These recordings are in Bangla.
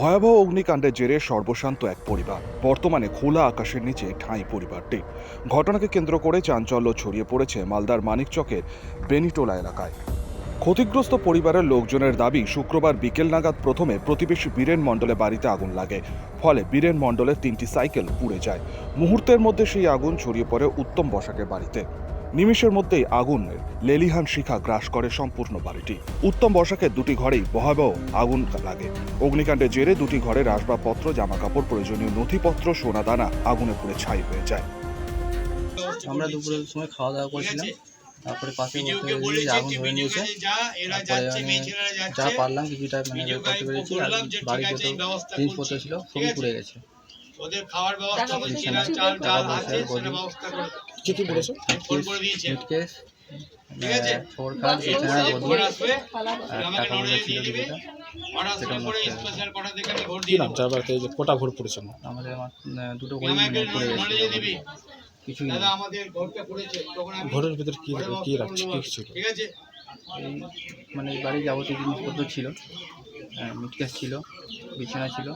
ভয়াবহ অগ্নিকাণ্ডের জেরে সর্বশান্ত এক পরিবার। বর্তমানে খোলা আকাশের নিচে ঠাঁই পরিবারটি। ঘটনাকে কেন্দ্র করে চাঞ্চল্য ছড়িয়ে পড়েছে মালদার মানিকচকের বেনিটোলা এলাকায়। ক্ষতিগ্রস্ত পরিবারের লোকজনের দাবি, শুক্রবার বিকেল নাগাদ প্রথমে প্রতিবেশী বীরেন মণ্ডলে বাড়িতে আগুন লাগে। ফলে বীরেন মণ্ডলের তিনটি সাইকেল পুড়ে যায়। মুহূর্তের মধ্যে সেই আগুন ছড়িয়ে পড়ে উত্তম বসাকের বাড়িতে। নিমিষের মধ্যেই আগুনের লেলিহান শিখা গ্রাস করে সম্পূর্ণ বাড়িটি। উত্তম বসাকের দুটি ঘরেই ভয়াবহ আগুন লাগে। অগ্নিকাণ্ডের জেরে দুটি ঘরের আসবাবপত্র জামাকাপড় প্রয়োজনীয় নথিপত্র সোনা দানা আগুনে পুড়ে ছাই হয়ে যায়। আমরা দুপুরের সময় খাওয়া দাওয়া করছিলাম। তারপরে পাশে বলতে আগুন ধরে নিয়েছে। তারপরে আমি যা পারলাম কিছুটা মানে বের করতে পেরেছি আর বাড়িতে তো জিনিসপত্র ছিল সবই পুড়ে গেছে। ওদের খাওয়ার ব্যবস্থা করছি চাল ডাল আছে। ব্যবস্থা করে কি কি বলেছে? সুটকেস ফোর টাকা পয়সা ছিল সেটা নষ্ট কি নাম? যে কোটা ঘর পড়েছে না। আমাদের দুটো মানে গেছে। কিছুই তখন ঘরের ভিতর কি রাখছে? কি ছিল এই মানে বাড়ির যাবতীয় জিনিসপত্র ছিল। মিটকেস ছিল বিছানা ছিল।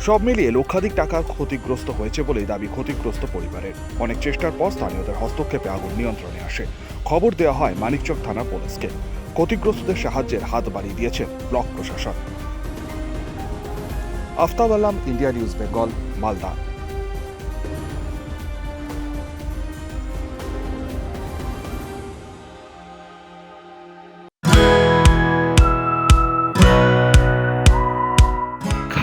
সব মিলিয়ে লক্ষাধিক টাকা ক্ষতিগ্রস্ত হয়েছে বলে দাবি ক্ষতিগ্রস্ত পরিবারের। অনেক চেষ্টার পর স্থানীয়দের হস্তক্ষেপে আগুন নিয়ন্ত্রণে আসে। খবর দেওয়া হয় মানিকচক থানা পুলিশকে। ক্ষতিগ্রস্তদের সাহায্যের হাত বাড়িয়ে দিয়েছে ব্লক প্রশাসন। আফতাব আলাম, ইন্ডিয়া নিউজ, বেঙ্গল, মালদা।